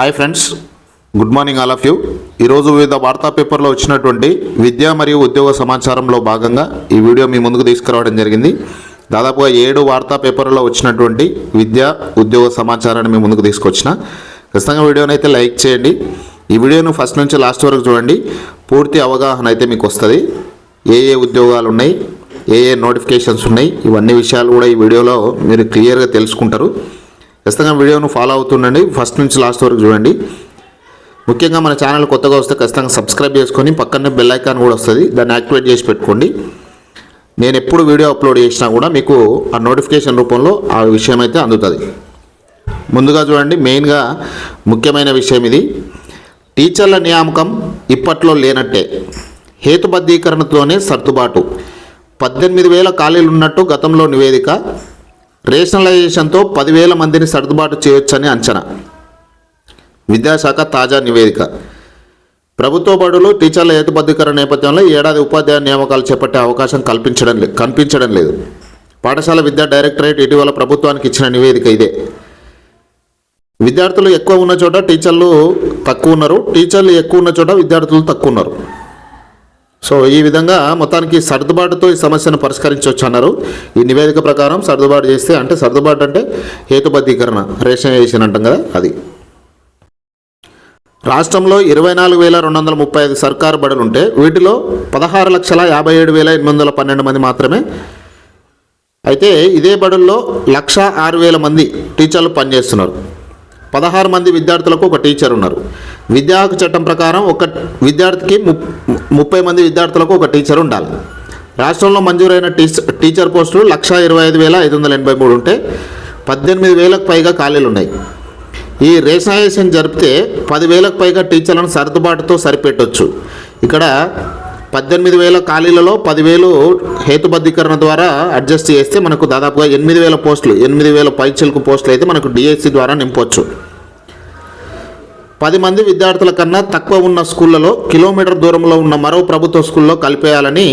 Hi friends good morning all of you ఈరోజు వివిధ వార్తా పేపర్లో వచ్చినటువంటి విద్య మరియు ఉద్యోగ సమాచారంలో భాగంగా ఈ వీడియో మీ ముందుకు తీసుకురావడం జరిగింది. దాదాపుగా ఏడు వార్తా పేపర్లో వచ్చినటువంటి విద్య ఉద్యోగ సమాచారాన్ని మీ ముందుకు తీసుకొచ్చిన. ఖచ్చితంగా వీడియోని అయితే లైక్ చేయండి. ఈ వీడియోను ఫస్ట్ నుంచి లాస్ట్ వరకు చూడండి. పూర్తి అవగాహన అయితే మీకు వస్తుంది. ఏ ఏ ఉద్యోగాలు ఉన్నాయి? ఏ ఏ నోటిఫికేషన్స్ ఉన్నాయి? ఇవన్నీ విషయాలు కూడా ఈ వీడియోలో మీరు క్లియర్గా తెలుసుకుంటారు. ఖచ్చితంగా వీడియోను ఫాలో అవుతుండండి. ఫస్ట్ నుంచి లాస్ట్ వరకు చూడండి. ముఖ్యంగా మన ఛానల్ కొత్తగా వస్తే ఖచ్చితంగా సబ్స్క్రైబ్ చేసుకొని పక్కనే బెల్ ఐకాన్ కూడా వస్తుంది. దాన్ని యాక్టివేట్ చేసి పెట్టుకోండి. నేను ఎప్పుడు వీడియో అప్లోడ్ చేసినా కూడా మీకు ఆ నోటిఫికేషన్ రూపంలో ఆ విషయం అయితే అందుతుంది. ముందుగా చూడండి మెయిన్గా ముఖ్యమైన విషయం ఇది. టీచర్ల నియామకం ఇప్పట్లో లేనట్టే. హేతుబద్ధీకరణతోనే సర్దుబాటు. పద్దెనిమిది వేల ఖాళీలు ఉన్నట్టు గతంలో నివేదిక. రేషనలైజేషన్తో పదివేల మందిని సర్దుబాటు చేయొచ్చని అంచనా. విద్యాశాఖ తాజా నివేదిక. ప్రభుత్వ బడులు టీచర్ల హేతుబద్ధీకరణ నేపథ్యంలో ఏడాది ఉపాధ్యాయ నియామకాలు చేపట్టే అవకాశం కల్పించడం లేదు కనిపించడం లేదు. పాఠశాల విద్యా డైరెక్టరేట్ ఇటీవల ప్రభుత్వానికి ఇచ్చిన నివేదిక ఇదే. విద్యార్థులు ఎక్కువ ఉన్న చోట టీచర్లు తక్కువ ఉన్నారు. టీచర్లు ఎక్కువ ఉన్న చోట విద్యార్థులు తక్కువ ఉన్నారు. సో ఈ విధంగా మొత్తానికి సర్దుబాటుతో ఈ సమస్యను పరిష్కరించవచ్చు అన్నారు. ఈ నివేదిక ప్రకారం సర్దుబాటు చేస్తే అంటే సర్దుబాటు అంటే హేతుబద్ధీకరణ రేషనైజేషన్ అంటాం కదా అది. రాష్ట్రంలో ఇరవై నాలుగు వేల రెండు వందల ముప్పై ఐదు సర్కారు బడులు ఉంటే వీటిలో పదహారు లక్షల యాభై ఏడు వేల ఎనిమిది వందల పన్నెండు మంది మాత్రమే. అయితే ఇదే బడుల్లో లక్ష ఆరు వేల మంది టీచర్లు పనిచేస్తున్నారు. పదహారు మంది విద్యార్థులకు ఒక టీచర్ ఉన్నారు. విద్యా హక్కు చట్టం ప్రకారం ఒక విద్యార్థికి ము- ముప్పై మంది విద్యార్థులకు ఒక టీచర్ ఉండాలి. రాష్ట్రంలో మంజూరైన టీచర్ టీచర్ పోస్టులు లక్ష ఇరవై ఐదు వేల ఐదు వందల ఎనభై మూడు ఉంటే పద్దెనిమిది వేలకు పైగా ఖాళీలు ఉన్నాయి. ఈ రేషనైజేషన్ జరిపితే పదివేలకు పైగా టీచర్లను సర్దుబాటుతో సరిపెట్టొచ్చు. ఇక్కడ పద్దెనిమిది వేల ఖాళీలలో పదివేలు హేతుబద్ధీకరణ ద్వారా అడ్జస్ట్ చేస్తే మనకు దాదాపుగా ఎనిమిది వేల పోస్టులు ఎనిమిది వేల పైచిలకు పోస్టులు అయితే మనకు డిఎస్సి ద్వారా నింపవచ్చు పది మంది విద్యార్థుల కన్నా తక్కువ ఉన్న స్కూళ్ళలో కిలోమీటర్ దూరంలో ఉన్న మరో ప్రభుత్వ స్కూల్లో కలిపేయాలని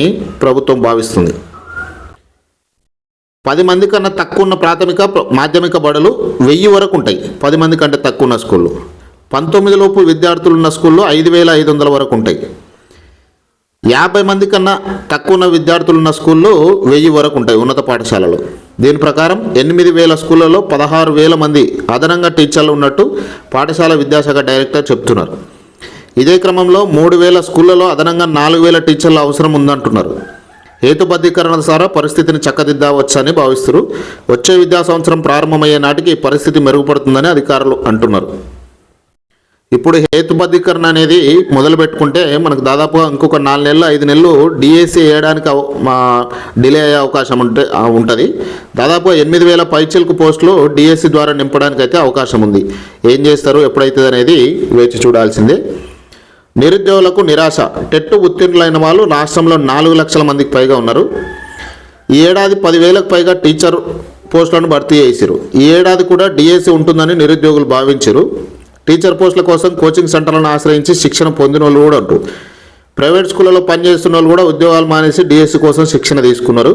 ప్రభుత్వం భావిస్తుంది. పది మంది కన్నా తక్కువ ఉన్న ప్రాథమిక మాధ్యమిక బడులు వెయ్యి వరకు ఉంటాయి పది మంది కంటే తక్కువ ఉన్న స్కూళ్ళు. పంతొమ్మిది లోపు విద్యార్థులు ఉన్న స్కూల్లో ఐదు వేల ఐదు వందల వరకు ఉంటాయి. యాభై మంది కన్నా తక్కువ ఉన్న విద్యార్థులు ఉన్న స్కూళ్ళు వెయ్యి వరకు ఉంటాయి ఉన్నత పాఠశాలలో. దీని ప్రకారం ఎనిమిది వేల స్కూళ్ళలో పదహారు వేల మంది అదనంగా టీచర్లు ఉన్నట్టు పాఠశాల విద్యాశాఖ డైరెక్టర్ చెప్తున్నారు. ఇదే క్రమంలో మూడు వేల స్కూళ్ళలో అదనంగా నాలుగు వేల టీచర్ల అవసరం ఉందంటున్నారు. హేతుబద్ధీకరణ ద్వారా పరిస్థితిని చక్కదిద్దవచ్చని భావిస్తారు వచ్చే విద్యా సంవత్సరం ప్రారంభమయ్యే నాటికి పరిస్థితి మెరుగుపడుతుందని అధికారులు అంటున్నారు. ఇప్పుడు హేతుబద్ధీకరణ అనేది మొదలు పెట్టుకుంటే మనకు దాదాపుగా ఇంకొక నాలుగు నెలలు ఐదు నెలలు డిఎస్సి వేయడానికి అవ- మా డిలే అయ్యే అవకాశం ఉంటే ఉంటుంది. దాదాపు ఎనిమిది వేల పైచిలకు పోస్టులు డిఎస్సి ద్వారా నింపడానికి అయితే అవకాశం ఉంది. ఏం చేస్తారు ఎప్పుడైతుంది అనేది వేచి చూడాల్సిందే. నిరుద్యోగులకు నిరాశ. టెట్ ఉత్తీర్ణులైన వాళ్ళు రాష్ట్రంలో నాలుగు లక్షల మందికి పైగా ఉన్నారు. ఈ ఏడాది పదివేలకు పైగా టీచర్ పోస్టులను భర్తీ చేసిరు ఈ ఏడాది కూడా డిఎస్సి ఉంటుందని నిరుద్యోగులు భావించారు టీచర్ పోస్టుల కోసం కోచింగ్ సెంటర్లను ఆశ్రయించి శిక్షణ పొందిన వాళ్ళు కూడా ఉంటారు. ప్రైవేట్ స్కూళ్ళలో పనిచేస్తున్న వాళ్ళు కూడా ఉద్యోగాలు మానేసి డిఎస్సి కోసం శిక్షణ తీసుకున్నారు.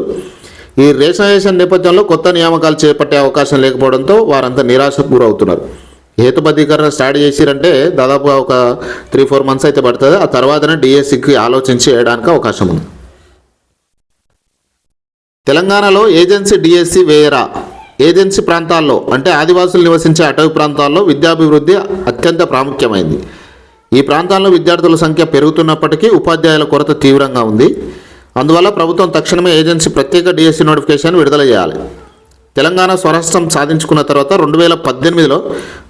ఈ రేషనైజేషన్ నేపథ్యంలో కొత్త నియామకాలు చేపట్టే అవకాశం లేకపోవడంతో వారంతా నిరాశకు గురవుతున్నారు. హేతుబద్ధీకరణ స్టార్ట్ చేసిరంటే దాదాపుగా ఒక త్రీ ఫోర్ మంత్స్ అయితే పడుతుంది. ఆ తర్వాతనే డిఎస్సికి ఆలోచించి వేయడానికి అవకాశం ఉంది. తెలంగాణలో ఏజెన్సీ డిఎస్సి వేయరా? ఏజెన్సీ ప్రాంతాల్లో అంటే ఆదివాసులు నివసించే అటవీ ప్రాంతాల్లో విద్యాభివృద్ధి అత్యంత ప్రాముఖ్యమైంది. ఈ ప్రాంతాల్లో విద్యార్థుల సంఖ్య పెరుగుతున్నప్పటికీ ఉపాధ్యాయుల కొరత తీవ్రంగా ఉంది. అందువల్ల ప్రభుత్వం తక్షణమే ఏజెన్సీ ప్రత్యేక డిఎస్సి నోటిఫికేషన్ విడుదల చేయాలి. తెలంగాణ స్వరాష్ట్రం సాధించుకున్న తర్వాత రెండు వేల పద్దెనిమిదిలో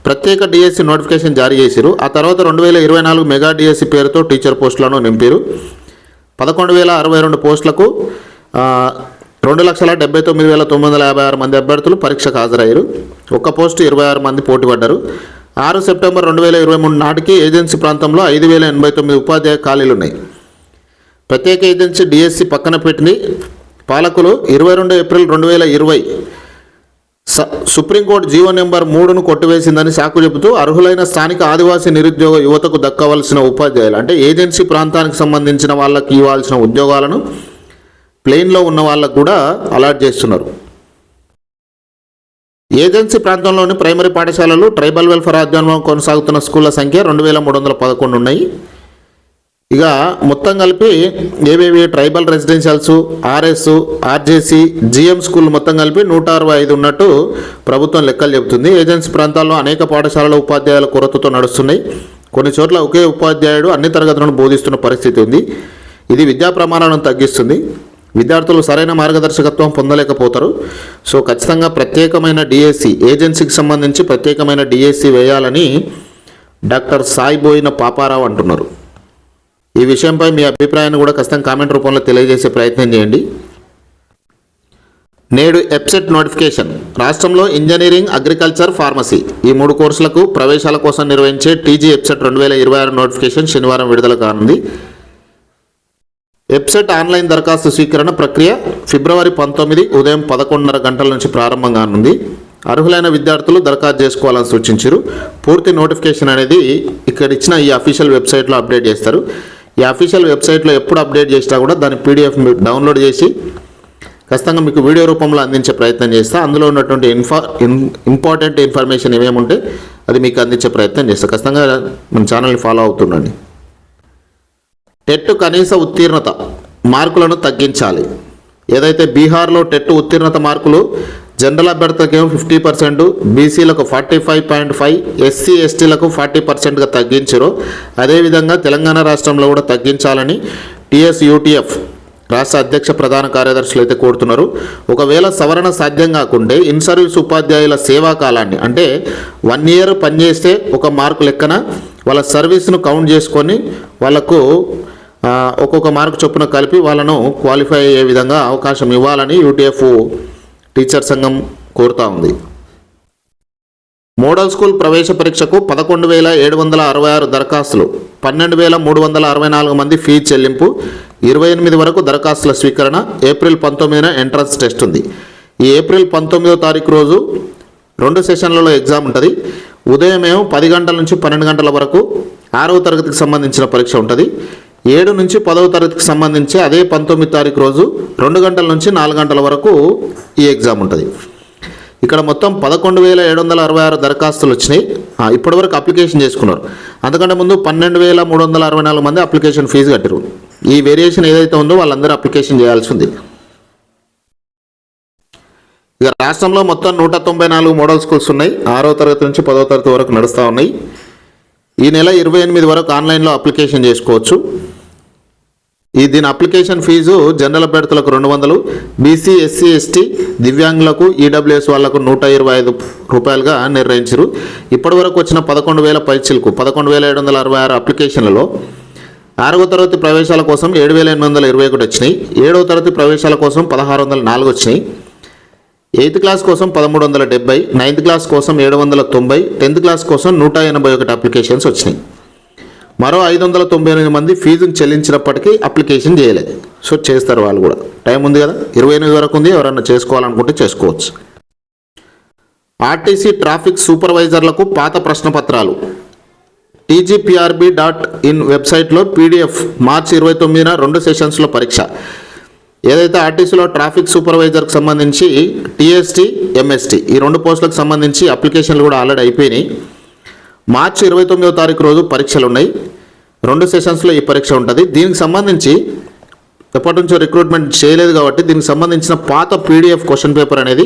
ప్రత్యేక డిఎస్సి నోటిఫికేషన్ జారీ చేసిరు. ఆ తర్వాత రెండు వేల ఇరవై నాలుగు మెగా డిఎస్సి పేరుతో టీచర్ పోస్టులను నింపారు. పదకొండు వేల అరవై రెండు పోస్టులకు రెండు లక్షల డెబ్బై తొమ్మిది వేల తొమ్మిది వందల యాభై ఆరు మంది అభ్యర్థులు పరీక్షకు హాజరయ్యారు. ఒక్క పోస్టు ఇరవై ఆరు మంది పోటీ పడ్డారు ఆరు సెప్టెంబర్ రెండు వేల ఇరవై మూడు నాటికి ఏజెన్సీ ప్రాంతంలో ఐదు వేల ఎనభై తొమ్మిది ఉపాధ్యాయ ఖాళీలు ఉన్నాయి ప్రత్యేక ఏజెన్సీ డిఎస్సి పక్కన పెట్టింది. పాలకులు ఇరవై రెండు ఏప్రిల్ రెండు వేల ఇరవై స- సుప్రీంకోర్టు జీవో నెంబర్ మూడును కొట్టివేసిందని సాకు చెబుతూ అర్హులైన స్థానిక ఆదివాసీ నిరుద్యోగ యువతకు దక్కవలసిన ఉపాధ్యాయులు అంటే ఏజెన్సీ ప్రాంతానికి సంబంధించిన వాళ్ళకి ఇవ్వాల్సిన ఉద్యోగాలను ప్లెయిన్లో ఉన్న వాళ్ళకు కూడా అలాట్ చేస్తున్నారు. ఏజెన్సీ ప్రాంతంలోని ప్రైమరీ పాఠశాలలు ట్రైబల్ వెల్ఫేర్ ఆధ్వర్యంలో కొనసాగుతున్న స్కూళ్ళ సంఖ్య రెండు వేల మూడు వందల పదకొండు ఉన్నాయి. ఇక మొత్తం కలిపి ఏవేవి tribal residentials RS RJC GM school మొత్తం కలిపి నూట అరవై ఐదు ఉన్నట్టు ప్రభుత్వం లెక్కలు చెబుతుంది. ఏజెన్సీ ప్రాంతాల్లో అనేక పాఠశాలల ఉపాధ్యాయుల కొరతతో నడుస్తున్నాయి. కొన్ని చోట్ల ఒకే ఉపాధ్యాయుడు అన్ని తరగతులను బోధిస్తున్న పరిస్థితి ఉంది. ఇది విద్యా ప్రమాణాలను తగ్గిస్తుంది. విద్యార్థులు సరైన మార్గదర్శకత్వం పొందలేకపోతారు. సో ఖచ్చితంగా ప్రత్యేకమైన డిఎస్సి ఏజెన్సీకి సంబంధించి ప్రత్యేకమైన డిఎస్సి వేయాలని డాక్టర్ సాయిబోయిన పాపారావు అంటున్నారు. ఈ విషయంపై మీ అభిప్రాయాన్ని కూడా ఖచ్చితంగా కామెంట్ రూపంలో తెలియజేసే ప్రయత్నం చేయండి. నేడు ఎప్సెట్ నోటిఫికేషన్ రాష్ట్రంలో ఇంజనీరింగ్ అగ్రికల్చర్ ఫార్మసీ ఈ మూడు కోర్సులకు ప్రవేశాల కోసం నిర్వహించే టీజీ ఎప్సెట్ రెండు వేల ఇరవై ఆరు నోటిఫికేషన్ శనివారం విడుదల కానుంది. వెబ్సైట్ ఆన్లైన్ దరఖాస్తు స్వీకరణ ప్రక్రియ ఫిబ్రవరి పంతొమ్మిది ఉదయం పదకొండున్నర గంటల నుంచి ప్రారంభం కానుంది అర్హులైన విద్యార్థులు దరఖాస్తు చేసుకోవాలని సూచించారు. పూర్తి నోటిఫికేషన్ అనేది ఇక్కడ ఇచ్చిన ఈ అఫీషియల్ వెబ్సైట్లో అప్డేట్ చేస్తారు. ఈ అఫీషియల్ వెబ్సైట్లో ఎప్పుడు అప్డేట్ చేసినా కూడా దాని పీడిఎఫ్ డౌన్లోడ్ చేసి ఖచ్చితంగా మీకు వీడియో రూపంలో అందించే ప్రయత్నం చేస్తా. అందులో ఉన్నటువంటి ఇన్ఫా ఇన్ ఇంపార్టెంట్ ఇన్ఫర్మేషన్ ఏమేమి ఉంటే అది మీకు అందించే ప్రయత్నం చేస్తా. ఖచ్చితంగా మన ఛానల్ని ఫాలో అవుతుండండి. టెట్ కనీస ఉత్తీర్ణత మార్కులను తగ్గించాలి. ఏదైతే బీహార్లో టెట్ ఉత్తీర్ణత మార్కులు జనరల్ అభ్యర్థులకేమో ఫిఫ్టీ పర్సెంట్ బీసీలకు forty five point five SC ఎస్టీలకు ఫార్టీ పర్సెంట్గా తగ్గించరు. అదేవిధంగా తెలంగాణ రాష్ట్రంలో కూడా తగ్గించాలని టీఎస్ యూటీఎఫ్ రాష్ట్ర అధ్యక్ష ప్రధాన కార్యదర్శులు అయితే కోరుతున్నారు. ఒకవేళ సవరణ సాధ్యం కాకుంటే ఇన్ సర్వీస్ ఉపాధ్యాయుల సేవా కాలాన్ని అంటే వన్ ఇయర్ పనిచేస్తే ఒక మార్కు లెక్కన వాళ్ళ సర్వీస్ను కౌంట్ చేసుకొని వాళ్ళకు ఒక్కొక్క మార్కు చొప్పున కలిపి వాళ్ళను క్వాలిఫై అయ్యే విధంగా అవకాశం ఇవ్వాలని యూటీఎఫ్ టీచర్ సంఘం కోరుతా ఉంది. మోడల్ స్కూల్ ప్రవేశ పరీక్షకు పదకొండు వేల ఏడు వందల అరవై ఆరు దరఖాస్తులు పన్నెండు వేల మూడు వందల అరవై నాలుగు మంది ఫీజు చెల్లింపు ఇరవై ఎనిమిది వరకు దరఖాస్తుల స్వీకరణ ఏప్రిల్ పంతొమ్మిదిన ఎంట్రన్స్ టెస్ట్ ఉంది. ఈ ఏప్రిల్ పంతొమ్మిదో తారీఖు రోజు రెండు సెషన్లలో ఎగ్జామ్ ఉంటుంది. ఉదయం ఏమో పది గంటల నుంచి పన్నెండు గంటల వరకు ఆరవ తరగతికి సంబంధించిన పరీక్ష ఉంటుంది. ఏడు నుంచి పదవ తరగతికి సంబంధించి అదే పంతొమ్మిది తారీఖు రోజు రెండు గంటల నుంచి నాలుగు గంటల వరకు ఈ ఎగ్జామ్ ఉంటుంది. ఇక్కడ మొత్తం పదకొండు వేల ఏడు వందల అరవై ఆరు దరఖాస్తులు వచ్చినాయి. ఇప్పటివరకు అప్లికేషన్ చేసుకున్నారు. అంతకంటే ముందు పన్నెండు వేల మూడు వందల అరవై నాలుగు మంది అప్లికేషన్ ఫీజు కట్టారు ఈ వేరియేషన్ ఏదైతే ఉందో వాళ్ళందరూ అప్లికేషన్ చేయాల్సి ఉంది. ఇక రాష్ట్రంలో మొత్తం నూట తొంభై నాలుగు మోడల్ స్కూల్స్ ఉన్నాయి. ఆరో తరగతి నుంచి పదో తరగతి వరకు నడుస్తూ ఉన్నాయి. ఈ నెల ఇరవై ఎనిమిది వరకు ఆన్లైన్లో అప్లికేషన్ చేసుకోవచ్చు. ఈ దీని అప్లికేషన్ ఫీజు జనరల్ అభ్యర్థులకు రెండు వందలు బీసీ ఎస్సీ ఎస్టీ దివ్యాంగులకు ఈడబ్ల్యూఎస్ వాళ్ళకు నూట ఇరవై ఐదు రూపాయలుగా నిర్ణయించారు. ఇప్పటివరకు వచ్చిన పదకొండు వేల పైచిలకు పదకొండు వేల ఏడు వందల అరవై ఆరు అప్లికేషన్లలో ఆరవ తరగతి ప్రవేశాల కోసం ఏడు వేల ఎనిమిది వందల ఇరవై ఒకటి వచ్చినాయి. ఏడవ తరగతి ప్రవేశాల కోసం పదహారు వందల నాలుగు వచ్చినాయి. ఎయిత్ క్లాస్ కోసం పదమూడు వందల డెబ్బై నైన్త్ క్లాస్ కోసం ఏడు వందల తొంభై టెన్త్ క్లాస్ కోసం నూట ఎనభై ఒకటి అప్లికేషన్స్ వచ్చినాయి. మరో ఐదు వందల తొంభై ఎనిమిది మంది ఫీజును చెల్లించినప్పటికీ అప్లికేషన్ చేయలేదు. సో చేస్తారు వాళ్ళు కూడా. టైం ఉంది కదా? ఇరవై ఎనిమిది వరకు ఉంది. ఎవరన్నా చేసుకోవాలనుకుంటే చేసుకోవచ్చు. ఆర్టీసీ ట్రాఫిక్ సూపర్వైజర్లకు పాత ప్రశ్నపత్రాలు. టీజీపీఆర్బీ డాట్ ఇన్ వెబ్సైట్లో పీడిఎఫ్ మార్చి ఇరవై తొమ్మిదిన రెండు సెషన్స్లో పరీక్ష. ఏదైతే ఆర్టీసీలో ట్రాఫిక్ సూపర్వైజర్కి సంబంధించి టీఎస్టీ ఎంఎస్టీ ఈ రెండు పోస్టులకు సంబంధించి అప్లికేషన్లు కూడా ఆల్రెడీ అయిపోయినాయి. మార్చి ఇరవై తొమ్మిదో తారీఖు రోజు పరీక్షలు ఉన్నాయి రెండు సెషన్స్లో ఈ పరీక్ష ఉంటుంది. దీనికి సంబంధించి ఎప్పటి నుంచో రిక్రూట్మెంట్ చేయలేదు కాబట్టి దీనికి సంబంధించిన పాత పీడిఎఫ్ క్వశ్చన్ పేపర్ అనేది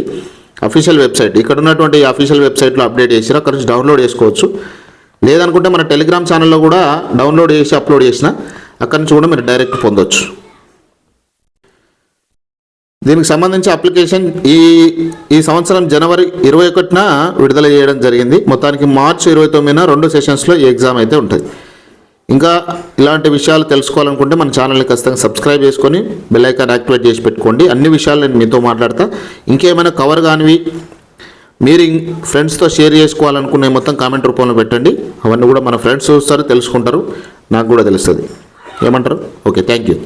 అఫీషియల్ వెబ్సైట్. ఇక్కడ ఉన్నటువంటి అఫీషియల్ వెబ్సైట్లో అప్డేట్ చేసినా అక్కడ నుంచి డౌన్లోడ్ చేసుకోవచ్చు. లేదనుకుంటే మన టెలిగ్రామ్ ఛానల్లో కూడా డౌన్లోడ్ చేసి అప్లోడ్ చేసిన అక్కడి నుంచి కూడా మీరు డైరెక్ట్ పొందొచ్చు. దీనికి సంబంధించి అప్లికేషన్ ఈ ఈ సంవత్సరం జనవరి ఇరవై ఒకటిన విడుదల చేయడం జరిగింది. మొత్తానికి మార్చి ఇరవై తొమ్మిదిన రెండు సెషన్స్లో ఈ ఎగ్జామ్ అయితే ఉంటుంది. ఇంకా ఇలాంటి విషయాలు తెలుసుకోవాలనుకుంటే మన ఛానల్ని ఖచ్చితంగా సబ్స్క్రైబ్ చేసుకొని బెల్ ఐకాన్ యాక్టివేట్ చేసి పెట్టుకోండి. అన్ని విషయాలు నేను మీతో మాట్లాడతా. ఇంకేమైనా కవర్ కానివి మీరు ఫ్రెండ్స్తో షేర్ చేసుకోవాలనుకునే మొత్తం కామెంట్ రూపంలో పెట్టండి. అవన్నీ కూడా మన ఫ్రెండ్స్ చూస్తారు తెలుసుకుంటారు. నాకు కూడా తెలుస్తుంది. ఏమంటారు? Okay thank you.